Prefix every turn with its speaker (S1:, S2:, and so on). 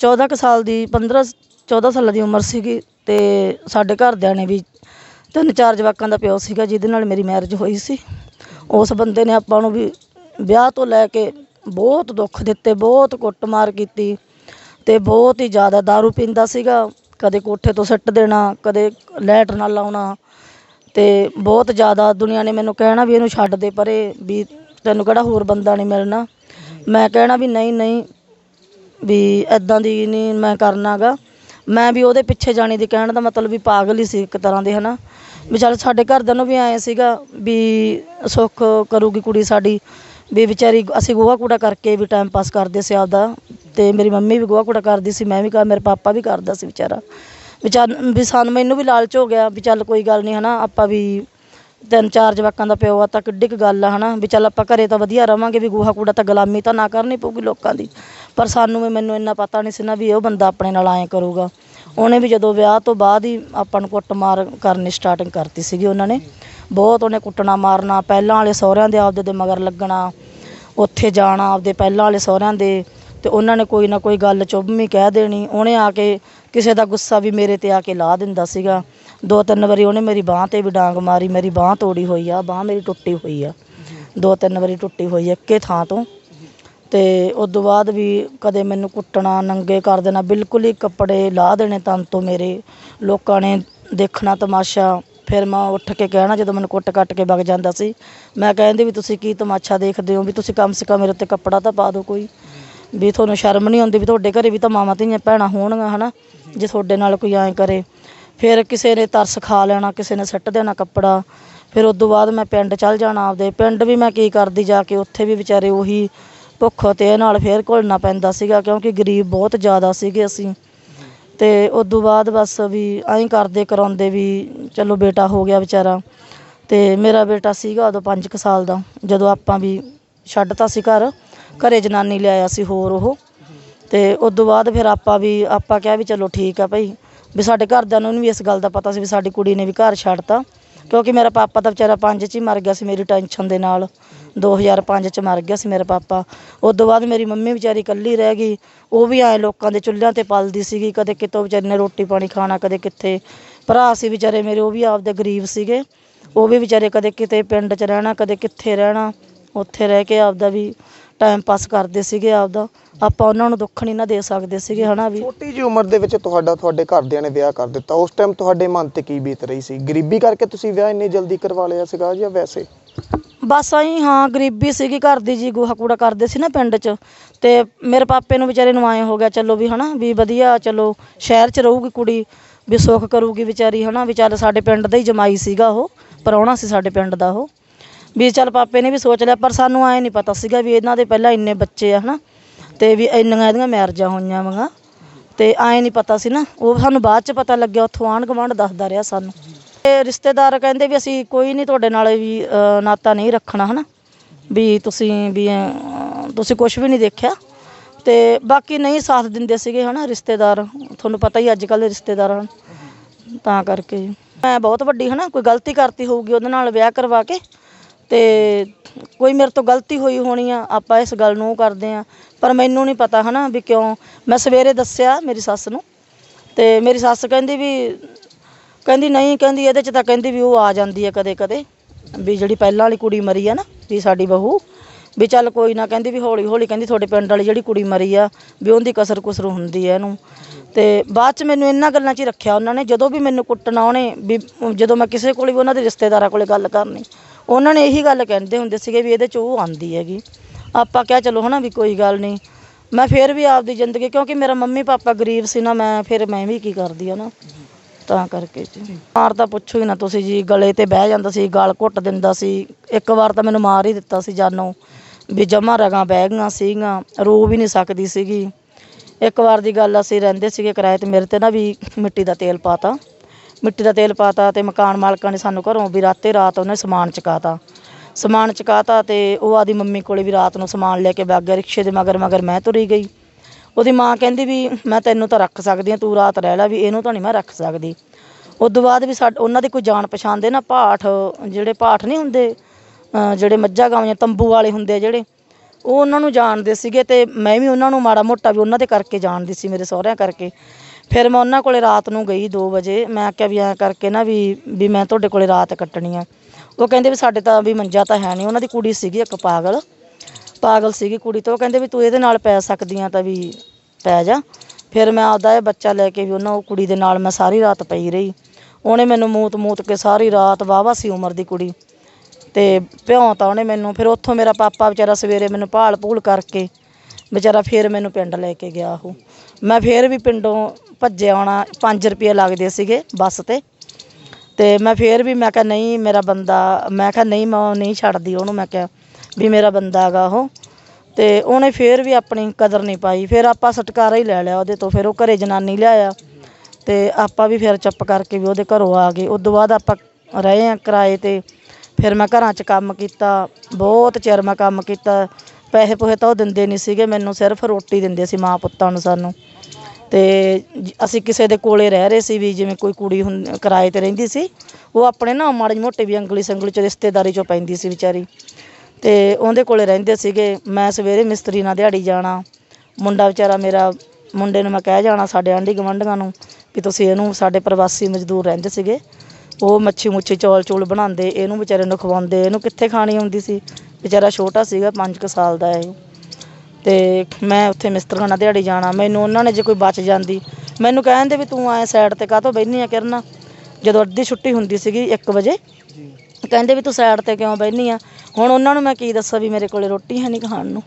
S1: 14 ਕੁ ਸਾਲ ਦੀ 15 14 ਸਾਲਾਂ ਦੀ ਉਮਰ ਸੀਗੀ ਤੇ ਸਾਡੇ ਘਰਦਿਆਂ ਨੇ ਵੀ ਤਿੰਨ ਚਾਰ ਜਵਾਕਾਂ ਦਾ ਪਿਓ ਸੀਗਾ ਜਿਹਦੇ ਨਾਲ ਮੇਰੀ ਮੈਰਿਜ ਹੋਈ ਸੀ। ਉਸ ਬੰਦੇ ਨੇ ਆਪਾਂ ਨੂੰ ਵੀ ਵਿਆਹ ਤੋਂ ਲੈ ਕੇ ਬਹੁਤ ਦੁੱਖ ਦਿੱਤੇ, ਬਹੁਤ ਕੁੱਟਮਾਰ ਕੀਤੀ ਤੇ ਬਹੁਤ ਹੀ ਜ਼ਿਆਦਾ दारू ਪੀਂਦਾ ਸੀਗਾ, ਕਦੇ ਕੋਠੇ ਤੋਂ ਸੱਟ ਦੇਣਾ, ਕਦੇ ਲੈਟ ਨਾਲ ਲਾਉਣਾ ਤੇ ਬਹੁਤ ਜ਼ਿਆਦਾ ਦੁਨੀਆ ਨੇ ਮੈਨੂੰ ਕਹਿਣਾ ਵੀ ਇਹਨੂੰ ਛੱਡ ਦੇ ਪਰੇ ਵੀ ਤੈਨੂੰ ਕਿਹੜਾ ਹੋਰ ਬੰਦਾ ਨਹੀਂ ਮਿਲਣਾ। ਮੈਂ ਕਹਿਣਾ ਵੀ ਨਹੀਂ ਨਹੀਂ ਵੀ ਇੱਦਾਂ ਦੀ ਨਹੀਂ ਮੈਂ ਕਰਨਾ ਗਾ। ਮੈਂ ਵੀ ਉਹਦੇ ਪਿੱਛੇ ਜਾਣੇ ਦੀ ਕਹਿਣ ਦਾ ਮਤਲਬ ਵੀ ਪਾਗਲ ਹੀ ਸੀ ਇੱਕ ਤਰ੍ਹਾਂ ਦੇ ਹੈ ਨਾ ਵੀ ਚੱਲ ਸਾਡੇ ਘਰਦਿਆਂ ਨੂੰ ਵੀ ਐਂ ਸੀਗਾ ਵੀ ਸੁੱਖ ਕਰੂਗੀ ਕੁੜੀ ਸਾਡੀ। ਵੀ ਵਿਚਾਰੀ ਅਸੀਂ ਗੋਹਾ ਕੂੜਾ ਕਰਕੇ ਵੀ ਟਾਈਮ ਪਾਸ ਕਰਦੇ ਸੀ ਆਪਦਾ। ਤੇ ਮੇਰੀ ਮੰਮੀ ਵੀ ਗੋਹਾ ਕੂੜਾ ਕਰਦੀ ਸੀ, ਮੈਂ ਵੀ ਕਰ, ਮੇਰੇ ਪਾਪਾ ਵੀ ਕਰਦਾ ਸੀ ਵਿਚਾਰਾ। ਵੀ ਵੀ ਸਾਨੂੰ, ਮੈਨੂੰ ਵੀ ਲਾਲਚ ਹੋ ਗਿਆ ਵੀ ਚੱਲ ਕੋਈ ਗੱਲ ਨਹੀਂ ਹਨਾ। ਆਪਾਂ ਵੀ ਤਿੰਨ ਚਾਰ ਜਵਾਕਾਂ ਦਾ ਪਿਓ ਆ ਤਾਂ ਕਿੱਡੀ ਕੁ ਗੱਲ ਆ, ਹਨਾ? ਵੀ ਚੱਲ ਆਪਾਂ ਘਰੇ ਤਾਂ ਵਧੀਆ ਰਵਾਂਗੇ, ਵੀ ਗੂਹਾ ਕੂੜਾ ਤਾਂ ਗੁਲਾਮੀ ਤਾਂ ਨਾ ਕਰਨੀ ਪਊਗੀ ਲੋਕਾਂ ਦੀ। ਪਰ ਸਾਨੂੰ ਵੀ ਮੈਨੂੰ ਇੰਨਾ ਪਤਾ ਨਹੀਂ ਸੀ ਨਾ ਵੀ ਉਹ ਬੰਦਾ ਆਪਣੇ ਨਾਲ ਐਂ ਕਰੂਗਾ। ਉਹਨੇ ਵੀ ਜਦੋਂ ਵਿਆਹ ਤੋਂ ਬਾਅਦ ਹੀ ਆਪਾਂ ਨੂੰ ਕੁੱਟਮਾਰ ਕਰਨੀ ਸਟਾਰਟਿੰਗ ਕਰਤੀ ਸੀਗੀ ਉਹਨਾਂ ਨੇ। ਬਹੁਤ ਉਹਨੇ ਕੁੱਟਣਾ ਮਾਰਨਾ, ਪਹਿਲਾਂ ਵਾਲੇ ਸਹੁਰਿਆਂ ਦੇ ਆਪਦੇ ਦੇ ਮਗਰ ਲੱਗਣਾ, ਉੱਥੇ ਜਾਣਾ ਆਪਦੇ ਪਹਿਲਾਂ ਵਾਲੇ ਸਹੁਰਿਆਂ ਦੇ, ਤੇ ਉਹਨਾਂ ਨੇ ਕੋਈ ਨਾ ਕੋਈ ਗੱਲ ਚੁੱਭਵੀਂ ਕਹਿ ਦੇਣੀ। ਉਹਨੇ ਆ ਕੇ ਕਿਸੇ ਦਾ ਗੁੱਸਾ ਵੀ ਮੇਰੇ ਤੇ ਆ ਕੇ ਲਾ ਦਿੰਦਾ ਸੀਗਾ। ਦੋ ਤਿੰਨ ਵਾਰੀ ਉਹਨੇ ਮੇਰੀ ਬਾਹ ਤੇ ਵੀ ਡਾਂਗ ਮਾਰੀ, ਮੇਰੀ ਬਾਹ ਤੋੜੀ ਹੋਈ ਆ, ਬਾਹ ਮੇਰੀ ਟੁੱਟੀ ਹੋਈ ਆ। ਦੋ ਤਿੰਨ ਵਾਰੀ ਟੁੱਟੀ ਹੋਈ ਆ ਇੱਕੇ ਥਾਂ ਤੋਂ। ਤੇ ਉਸ ਤੋਂ ਬਾਅਦ ਵੀ ਕਦੇ ਮੈਨੂੰ ਕੁੱਟਣਾ, ਨੰਗੇ ਕਰ ਦੇਣਾ, ਬਿਲਕੁਲ ਹੀ ਕੱਪੜੇ ਲਾਹ ਦੇਣੇ ਤਨ ਤੋਂ ਮੇਰੇ। ਲੋਕਾਂ ਨੇ ਦੇਖਣਾ ਤਮਾਸ਼ਾ, ਫਿਰ ਮੈਂ ਉੱਠ ਕੇ ਕਹਿਣਾ ਜਦੋਂ ਮੈਨੂੰ ਕੁੱਟ ਕੱਟ ਕੇ ਵਗ ਜਾਂਦਾ ਸੀ। ਮੈਂ ਕਹਿੰਦੀ ਵੀ ਤੁਸੀਂ ਕੀ ਤਮਾਸ਼ਾ ਦੇਖਦੇ ਹੋ ਵੀ ਤੁਸੀਂ ਕਮ ਸੇ ਕਮ ਮੇਰੇ ਉੱਤੇ ਕੱਪੜਾ ਤਾਂ ਪਾ ਦਿਓ ਕੋਈ। ਵੀ ਤੁਹਾਨੂੰ ਸ਼ਰਮ ਨਹੀਂ ਆਉਂਦੀ ਵੀ ਤੁਹਾਡੇ ਘਰੇ ਵੀ ਤਾਂ ਮਾਵਾਂ ਧੀਆਂ ਭੈਣਾਂ ਹੋਣਗੀਆਂ, ਹਨਾ? ਜੇ ਤੁਹਾਡੇ ਨਾਲ ਕੋਈ ਐਂ ਕਰੇ। ਫਿਰ ਕਿਸੇ ਨੇ ਤਰਸ ਖਾ ਲੈਣਾ, ਕਿਸੇ ਨੇ ਸੱਟ ਦੇਣਾ ਕੱਪੜਾ, ਫਿਰ ਉਸ ਤੋਂ ਬਾਅਦ ਮੈਂ ਪਿੰਡ ਚੱਲ ਜਾਣਾ ਆਪਦੇ। ਪਿੰਡ ਵੀ ਮੈਂ ਕੀ ਕਰਦੀ ਜਾ ਕੇ, ਉੱਥੇ ਵੀ ਵਿਚਾਰੇ ਉਹੀ ਭੁੱਖ ਤੇ ਨਾਲ ਫਿਰ ਘੁਲਣਾ ਪੈਂਦਾ ਸੀਗਾ, ਕਿਉਂਕਿ ਗਰੀਬ ਬਹੁਤ ਜ਼ਿਆਦਾ ਸੀਗੇ ਅਸੀਂ। ਤੇ ਉਸ ਤੋਂ ਬਾਅਦ ਬਸ ਵੀ ਐਂ ਕਰਦੇ ਕਰਾਉਂਦੇ ਵੀ ਚਲੋ ਬੇਟਾ ਹੋ ਗਿਆ ਵਿਚਾਰਾ। ਤੇ ਮੇਰਾ ਬੇਟਾ ਸੀਗਾ ਉਦੋਂ 5 ਸਾਲ ਦਾ, ਜਦੋਂ ਆਪਾਂ ਵੀ ਛੱਡਤਾ ਸੀ ਘਰ, ਘਰੇ ਜਨਾਨੀ ਲਿਆਇਆ ਸੀ ਹੋਰ ਉਹ। ਤੇ ਉਸ ਤੋਂ ਬਾਅਦ ਫਿਰ ਆਪਾਂ ਵੀ, ਆਪਾਂ ਕਿਹਾ ਵੀ ਚਲੋ ਠੀਕ ਆ ਭਾਈ। ਵੀ ਸਾਡੇ ਘਰਦਿਆਂ ਨੂੰ ਵੀ ਇਸ ਗੱਲ ਦਾ ਪਤਾ ਸੀ ਵੀ ਸਾਡੀ ਕੁੜੀ ਨੇ ਵੀ ਘਰ ਛੱਡਤਾ। ਕਿਉਂਕਿ ਮੇਰਾ ਪਾਪਾ ਤਾਂ ਵਿਚਾਰਾ ਪੰਜ 'ਚ ਹੀ ਮਰ ਗਿਆ ਸੀ ਮੇਰੀ ਟੈਨਸ਼ਨ ਦੇ ਨਾਲ। 2005 'ਚ ਮਰ ਗਿਆ ਸੀ ਮੇਰਾ ਪਾਪਾ। ਉਸ ਤੋਂ ਬਾਅਦ ਮੇਰੀ ਮੰਮੀ ਵਿਚਾਰੀ ਇਕੱਲੀ ਰਹਿ ਗਈ। ਉਹ ਵੀ ਐ ਲੋਕਾਂ ਦੇ ਚੁੱਲ੍ਹਿਆਂ ਤੇ ਪਲਦੀ ਸੀਗੀ, ਕਦੇ ਕਿਤੋਂ ਵਿਚਾਰੀ ਨੇ ਰੋਟੀ ਪਾਣੀ ਖਾਣਾ, ਕਦੇ ਕਿੱਥੇ। ਭਰਾ ਸੀ ਵਿਚਾਰੇ ਮੇਰੇ, ਉਹ ਵੀ ਆਪਦੇ ਗਰੀਬ ਸੀਗੇ। ਉਹ ਵੀ ਵਿਚਾਰੇ ਕਦੇ ਕਿਤੇ ਪਿੰਡ 'ਚ ਰਹਿਣਾ, ਕਦੇ ਕਿੱਥੇ ਰਹਿਣਾ। ਉੱਥੇ ਰਹਿ ਕੇ ਆਪਦਾ ਵੀ ਟਾਈਮ ਪਾਸ ਕਰਦੇ ਸੀਗੇ ਆਪਦਾ। ਆਪਾਂ ਉਹਨਾਂ ਨੂੰ ਦੁੱਖ ਨਹੀਂ ਨਾ ਦੇ ਸਕਦੇ ਸੀਗੇ ਹਨਾ ਵੀ।
S2: ਛੋਟੀ ਜੀ ਉਮਰ ਦੇ ਵਿੱਚ ਤੁਹਾਡਾ ਤੁਹਾਡੇ ਘਰਦਿਆਂ ਨੇ ਵਿਆਹ ਕਰ ਦਿੱਤਾ। ਉਸ ਟਾਈਮ ਤੁਹਾਡੇ ਮਨ ਤੇ ਕੀ ਬੀਤ ਰਹੀ ਸੀ? ਗਰੀਬੀ ਕਰਕੇ ਤੁਸੀਂ ਵਿਆਹ ਇੰਨੀ ਜਲਦੀ ਕਰਵਾ ਲਿਆ ਸੀਗਾ ਜਾਂ ਵੈਸੇ?
S1: ਬਸ ਆਈ ਹਾਂ ਗਰੀਬੀ ਸੀਗੀ ਘਰ ਦੀ ਜੀ ਗੋਹਾ ਕੂੜਾ ਕਰਦੇ ਸੀ ਨਾ ਪਿੰਡ 'ਚ। ਤੇ ਮੇਰੇ ਪਾਪੇ ਨੂੰ ਵਿਚਾਰੇ ਨੂੰ ਆਏ ਹੋ ਗਿਆ ਚਲੋ ਵੀ ਹਨਾ ਵੀ ਵਧੀਆ ਚਲੋ ਸ਼ਹਿਰ 'ਚ ਰਹੂਗੀ ਕੁੜੀ ਵੀ ਸੁੱਖ ਕਰੂਗੀ ਵਿਚਾਰੀ ਹਨਾ ਵੀ ਚੱਲ ਸਾਡੇ ਪਿੰਡ ਦਾ ਹੀ ਜਮਾਈ ਸੀਗਾ ਉਹ ਪ੍ਰਾਹੁਣਾ ਸੀ ਸਾਡੇ ਪਿੰਡ ਦਾ ਉਹ। ਵੀ ਚੱਲ ਪਾਪੇ ਨੇ ਵੀ ਸੋਚ ਲਿਆ, ਪਰ ਸਾਨੂੰ ਆਏ ਨਹੀਂ ਪਤਾ ਸੀਗਾ ਵੀ ਇਹਨਾਂ ਦੇ ਪਹਿਲਾਂ ਇੰਨੇ ਬੱਚੇ ਆ, ਹਨਾ? ਤੇ ਵੀ ਇੰਨੀਆਂ ਇਹਦੀਆਂ ਮੈਰਿਜਾਂ ਹੋਈਆਂ ਵਾਂ। ਤੇ ਆਏ ਨਹੀਂ ਪਤਾ ਸੀ ਨਾ, ਉਹ ਸਾਨੂੰ ਬਾਅਦ 'ਚ ਪਤਾ ਲੱਗਿਆ, ਉੱਥੋਂ ਆਂਢ ਗੁਆਂਢ ਦੱਸਦਾ ਰਿਹਾ ਸਾਨੂੰ। ਤੇ ਰਿਸ਼ਤੇਦਾਰ ਕਹਿੰਦੇ ਵੀ ਅਸੀਂ ਕੋਈ ਨਹੀਂ ਤੁਹਾਡੇ ਨਾਲ ਵੀ ਨਾਤਾ ਨਹੀਂ ਰੱਖਣਾ, ਹਨਾ? ਵੀ ਤੁਸੀਂ ਵੀ ਤੁਸੀਂ ਕੁਝ ਵੀ ਨਹੀਂ ਦੇਖਿਆ। ਤੇ ਬਾਕੀ ਨਹੀਂ ਸਾਥ ਦਿੰਦੇ ਸੀਗੇ, ਹਨਾ, ਰਿਸ਼ਤੇਦਾਰ। ਤੁਹਾਨੂੰ ਪਤਾ ਹੀ ਅੱਜ ਕੱਲ੍ਹ ਦੇ ਰਿਸ਼ਤੇਦਾਰ ਹਨ। ਤਾਂ ਕਰਕੇ। ਜੀ। ਮੈਂ ਬਹੁਤ ਵੱਡੀ, ਹਨਾ, ਕੋਈ ਗਲਤੀ ਕਰਤੀ ਹੋਊਗੀ, ਉਹਦੇ ਨਾਲ ਵਿਆਹ ਕਰਵਾ ਕੇ। ਅਤੇ ਕੋਈ ਮੇਰੇ ਤੋਂ ਗਲਤੀ ਹੋਈ ਹੋਣੀ ਆ, ਆਪਾਂ ਇਸ ਗੱਲ ਨੂੰ ਉਹ ਕਰਦੇ ਹਾਂ ਪਰ ਮੈਨੂੰ ਨਹੀਂ ਪਤਾ ਹੈ ਨਾ ਵੀ ਕਿਉਂ। ਮੈਂ ਸਵੇਰੇ ਦੱਸਿਆ ਮੇਰੀ ਸੱਸ ਨੂੰ ਅਤੇ ਮੇਰੀ ਸੱਸ ਕਹਿੰਦੀ ਵੀ, ਕਹਿੰਦੀ ਨਹੀਂ, ਕਹਿੰਦੀ ਇਹਦੇ ਚ ਤਾਂ ਕਹਿੰਦੀ ਵੀ ਉਹ ਆ ਜਾਂਦੀ ਹੈ ਕਦੇ ਕਦੇ, ਵੀ ਜਿਹੜੀ ਪਹਿਲਾਂ ਵਾਲੀ ਕੁੜੀ ਮਰੀ ਆ ਨਾ, ਵੀ ਸਾਡੀ ਬਹੂ, ਵੀ ਚੱਲ ਕੋਈ ਨਾ, ਕਹਿੰਦੀ ਵੀ ਹੌਲੀ ਹੌਲੀ ਕਹਿੰਦੀ ਤੁਹਾਡੇ ਪਿੰਡ ਵਾਲੀ ਜਿਹੜੀ ਕੁੜੀ ਮਰੀ ਆ, ਵੀ ਉਹਦੀ ਕਸਰ ਕੁਸਰ ਹੁੰਦੀ ਹੈ ਇਹਨੂੰ। ਤੇ ਬਾਅਦ ਚ ਮੈਨੂੰ ਇਹਨਾਂ ਗੱਲਾਂ 'ਚ ਹੀ ਰੱਖਿਆ ਉਹਨਾਂ ਨੇ, ਜਦੋਂ ਵੀ ਮੈਨੂੰ ਕੁੱਟਣਾ ਉਹਨੇ, ਵੀ ਜਦੋਂ ਮੈਂ ਕਿਸੇ ਕੋਲ ਵੀ ਉਹਨਾਂ ਦੇ ਰਿਸ਼ਤੇਦਾਰਾਂ ਕੋਲੇ ਗੱਲ ਕਰਨੀ ਉਹਨਾਂ ਨੇ ਇਹੀ ਗੱਲ ਕਹਿੰਦੇ ਹੁੰਦੇ ਸੀਗੇ ਵੀ ਇਹਦੇ 'ਚ ਉਹ ਆਂਦੀ ਹੈਗੀ। ਆਪਾਂ ਕਿਹਾ ਚਲੋ ਹਨਾ ਵੀ ਕੋਈ ਗੱਲ ਨਹੀਂ। ਮੈਂ ਫਿਰ ਵੀ ਆਪਦੀ ਜ਼ਿੰਦਗੀ, ਕਿਉਂਕਿ ਮੇਰਾ ਮੰਮੀ ਪਾਪਾ ਗਰੀਬ ਸੀ ਨਾ, ਮੈਂ ਫਿਰ ਮੈਂ ਵੀ ਕੀ ਕਰਦੀ ਆ ਤਾਂ ਕਰਕੇ ਜੀ। ਮਾਰ ਤਾਂ ਪੁੱਛੋ ਹੀ ਨਾ ਤੁਸੀਂ ਜੀ, ਗਲੇ ਤੇ ਬਹਿ ਜਾਂਦਾ ਸੀ, ਗਲ ਘੁੱਟ ਦਿੰਦਾ ਸੀ। ਇੱਕ ਵਾਰ ਤਾਂ ਮੈਨੂੰ ਮਾਰ ਹੀ ਦਿੱਤਾ ਸੀ ਜਾਨੋਂ। ਵੀ ਜਮਾ ਰਗਾਂ ਬਹਿ ਗਈਆਂ ਸੀਗੀਆਂ, ਰੋ ਵੀ ਨਹੀਂ ਸਕਦੀ ਸੀਗੀ। ਇੱਕ ਵਾਰ ਦੀ ਗੱਲ ਅਸੀਂ ਰਹਿੰਦੇ ਸੀਗੇ ਕਿਰਾਏ ਤੇ, ਮੇਰੇ ਤੇ ਨਾ ਵੀ ਮਿੱਟੀ ਦਾ ਤੇਲ ਪਾਤਾ। ਮਿੱਟੀ ਦਾ ਤੇਲ ਪਾਤਾ ਤੇ ਮਕਾਨ ਮਾਲਕਾਂ ਨੇ ਸਾਨੂੰ ਘਰੋਂ ਵੀ ਰਾਤੇ ਰਾਤ ਉਹਨੇ ਸਮਾਨ ਚਕਾਤਾ। ਸਮਾਨ ਚਕਾਤਾ ਤੇ ਉਹ ਆਦੀ ਮੰਮੀ ਕੋਲੇ ਵੀ ਰਾਤ ਨੂੰ ਸਮਾਨ ਲੈ ਕੇ ਵਗ ਗਿਆ, ਰਿਕਸ਼ੇ ਦੇ ਮਗਰ ਮਗਰ ਮੈਂ ਤੁਰੀ ਗਈ। ਉਹਦੀ ਮਾਂ ਕਹਿੰਦੀ ਵੀ, ਮੈਂ ਤੈਨੂੰ ਤਾਂ ਰੱਖ ਸਕਦੀ ਹਾਂ, ਤੂੰ ਰਾਤ ਰਹਿ ਲੈ ਵੀ ਇਹਨੂੰ ਤਾਂ ਨਹੀਂ ਮੈਂ ਰੱਖ ਸਕਦੀ। ਉਸ ਤੋਂ ਬਾਅਦ ਵੀ ਸਾਡ, ਉਹਨਾਂ ਦੀ ਕੋਈ ਜਾਣ ਪਛਾਣ ਦੇ ਨਾ ਪਾਠ, ਜਿਹੜੇ ਪਾਠ ਨਹੀਂ ਹੁੰਦੇ ਜਿਹੜੇ ਮੱਝਾਂ ਗਾਵਾਂ ਤੰਬੂ ਵਾਲੇ ਹੁੰਦੇ ਆ ਜਿਹੜੇ, ਉਹ ਉਹਨਾਂ ਨੂੰ ਜਾਣਦੇ ਸੀਗੇ ਤੇ ਮੈਂ ਵੀ ਉਹਨਾਂ ਨੂੰ ਮਾੜਾ ਮੋਟਾ ਵੀ ਉਹਨਾਂ ਦੇ ਕਰਕੇ ਜਾਣਦੀ ਸੀ ਮੇਰੇ ਸਹੁਰਿਆਂ ਕਰਕੇ। ਫਿਰ ਮੈਂ ਉਹਨਾਂ ਕੋਲ ਰਾਤ ਨੂੰ ਗਈ ਦੋ ਵਜੇ। ਮੈਂ ਆਖਿਆ ਵੀ ਐਂ ਕਰਕੇ ਨਾ ਵੀ ਵੀ ਮੈਂ ਤੁਹਾਡੇ ਕੋਲ ਰਾਤ ਕੱਟਣੀ ਆ। ਉਹ ਕਹਿੰਦੇ ਵੀ ਸਾਡੇ ਤਾਂ ਵੀ ਮੰਜਾ ਤਾਂ ਹੈ ਨਹੀਂ ਉਹਨਾਂ ਦੀ ਕੁੜੀ ਸੀਗੀ ਇੱਕ ਪਾਗਲ। ਪਾਗਲ ਸੀਗੀ ਕੁੜੀ ਤੋਂ। ਉਹ ਕਹਿੰਦੇ ਵੀ ਤੂੰ ਇਹਦੇ ਨਾਲ ਪੈ ਸਕਦੀ ਆ ਤਾਂ ਵੀ ਪੈ ਜਾ। ਫਿਰ ਮੈਂ ਆਪਦਾ ਇਹ ਬੱਚਾ ਲੈ ਕੇ ਵੀ ਉਹਨਾਂ ਉਹ ਕੁੜੀ ਦੇ ਨਾਲ ਮੈਂ ਸਾਰੀ ਰਾਤ ਪਈ ਰਹੀ। ਉਹਨੇ ਮੈਨੂੰ ਮੂਤ ਮੂਤ ਕੇ ਸਾਰੀ ਰਾਤ ਵਾਹਵਾ ਸੀ ਉਮਰ ਦੀ ਕੁੜੀ। ਤੇ ਭਿਉਂ ਤਾਂ ਉਹਨੇ ਮੈਨੂੰ, ਫਿਰ ਉੱਥੋਂ ਮੇਰਾ ਪਾਪਾ ਵਿਚਾਰਾ ਸਵੇਰੇ ਮੈਨੂੰ ਭਾਲ ਭੂਲ ਕਰਕੇ ਵਿਚਾਰਾ ਫਿਰ ਮੈਨੂੰ ਪਿੰਡ ਲੈ ਕੇ ਗਿਆ ਉਹ। ਮੈਂ ਫਿਰ ਵੀ ਪਿੰਡੋਂ ਭੱਜੇ ਆਉਣਾ 5 ਰੁਪਏ ਲੱਗਦੇ ਸੀਗੇ ਬੱਸ ਤੇ। ਤੇ ਮੈਂ ਫੇਰ ਵੀ ਮੈਂ ਕਿਹਾ ਨਹੀਂ, ਮੇਰਾ ਬੰਦਾ, ਮੈਂ ਕਿਹਾ ਨਹੀਂ, ਮੈਂ ਉਹ ਨਹੀਂ ਛੱਡਦੀ ਉਹਨੂੰ। ਮੈਂ ਕਿਹਾ ਵੀ ਮੇਰਾ ਬੰਦਾ ਹੈਗਾ ਉਹ। ਤੇ ਉਹਨੇ ਫੇਰ ਵੀ ਆਪਣੀ ਕਦਰ ਨਹੀਂ ਪਾਈ। ਫਿਰ ਆਪਾਂ ਸਟਕਾਰਾ ਹੀ ਲੈ ਲਿਆ ਉਹਦੇ ਤੋਂ। ਫਿਰ ਉਹ ਘਰੇ ਜਨਾਨੀ ਲਿਆਇਆ। ਤੇ ਆਪਾਂ ਵੀ ਫਿਰ ਚੁੱਪ ਕਰਕੇ ਵੀ ਉਹਦੇ ਘਰੋਂ ਆ ਗਏ। ਉਸ ਤੋਂ ਬਾਅਦ ਆਪਾਂ ਰਹੇ ਆ ਕਿਰਾਏ ਤੇ। ਫਿਰ ਮੈਂ ਘਰਾਂ 'ਚ ਕੰਮ ਕੀਤਾ। ਬਹੁਤ ਚਿਰ ਮੈਂ ਕੰਮ ਕੀਤਾ। ਪੈਸੇ ਪੂਸੇ ਤਾਂ ਉਹ ਦਿੰਦੇ ਨਹੀਂ ਸੀਗੇ। ਮੈਨੂੰ ਸਿਰਫ ਰੋਟੀ ਦਿੰਦੇ ਸੀ ਮਾਂ ਪੁੱਤਾਂ ਨੂੰ ਸਾਨੂੰ। ਤੇ ਜ- ਅਸੀਂ ਕਿਸੇ ਦੇ ਕੋਲੇ ਰਹਿ ਰਹੇ ਸੀ ਵੀ ਜਿਵੇਂ ਕੋਈ ਕੁੜੀ ਹੁੰ, ਕਿਰਾਏ ਤੇ ਰਹਿੰਦੀ ਸੀ, ਉਹ ਆਪਣੇ ਨਾ ਮਾੜੀ ਮੋਟੀ ਵੀ ਅੰਗਲੀ ਸੰਗਲੀ ਚ ਰਿਸ਼ਤੇਦਾਰੀ ਚੋਂ ਪੈਂਦੀ ਸੀ ਵਿਚਾਰੀ। ਤੇ ਉਹਦੇ ਕੋਲੇ ਰਹਿੰਦੇ ਸੀਗੇ, ਮੈਂ ਸਵੇਰੇ ਮਿਸਤਰੀ ਨਾਲ ਦਿਹਾੜੀ ਜਾਣਾ, ਮੁੰਡਾ ਵਿਚਾਰਾ ਮੇਰਾ, ਮੁੰਡੇ ਨੂੰ ਮੈਂ ਕਹਿ ਜਾਣਾ ਸਾਡੇ ਆਂਢੀ ਗੁਆਂਢੀਆਂ ਨੂੰ ਵੀ ਤੁਸੀਂ ਇਹਨੂੰ ਸਾਡੇ ਪ੍ਰਵਾਸੀ ਮਜ਼ਦੂਰ ਰਹਿੰਦੇ ਸੀਗੇ, ਉਹ ਮੱਛੀ ਮੁੱਛੀ ਚੌਲ ਚੂਲ ਬਣਾਉਂਦੇ, ਇਹਨੂੰ ਵਿਚਾਰੇ ਨੂੰ ਖਵਾਉਂਦੇ, ਇਹਨੂੰ ਕਿੱਥੇ ਖਾਣੀ ਆਉਂਦੀ ਸੀ? ਵਿਚਾਰਾ ਛੋਟਾ ਸੀਗਾ 5 ਕੁ ਸਾਲ ਦਾ ਇਹ। ਤੇ ਮੈਂ ਉੱਥੇ ਮਿਸਤਰੀਆਂ ਨਾਲ ਦਿਹਾੜੀ ਜਾਣਾ ਮੈਨੂੰ ਉਹਨਾਂ ਨੇ ਜੇ ਕੋਈ ਬਚ ਜਾਂਦੀ। ਮੈਨੂੰ ਕਹਿੰਦੇ ਵੀ ਤੂੰ ਐ ਸਾਈਡ ਤੇ ਕਾਹਤੋਂ ਬਹਿਨੀ ਆ ਕਿਰਨ? ਜਦੋਂ ਅੱਧੀ ਛੁੱਟੀ ਹੁੰਦੀ ਸੀਗੀ 1 ਵਜੇ ਕਹਿੰਦੇ ਵੀ ਤੂੰ ਸਾਈਡ ਤੇ ਕਿਉਂ ਬਹਿਨੀ ਆ? ਹੁਣ ਉਹਨਾਂ ਨੂੰ ਮੈਂ ਕੀ ਦੱਸਾਂ ਵੀ ਮੇਰੇ ਕੋਲੇ ਰੋਟੀ ਹੈ ਨਹੀਂ ਖਾਣ ਨੂੰ।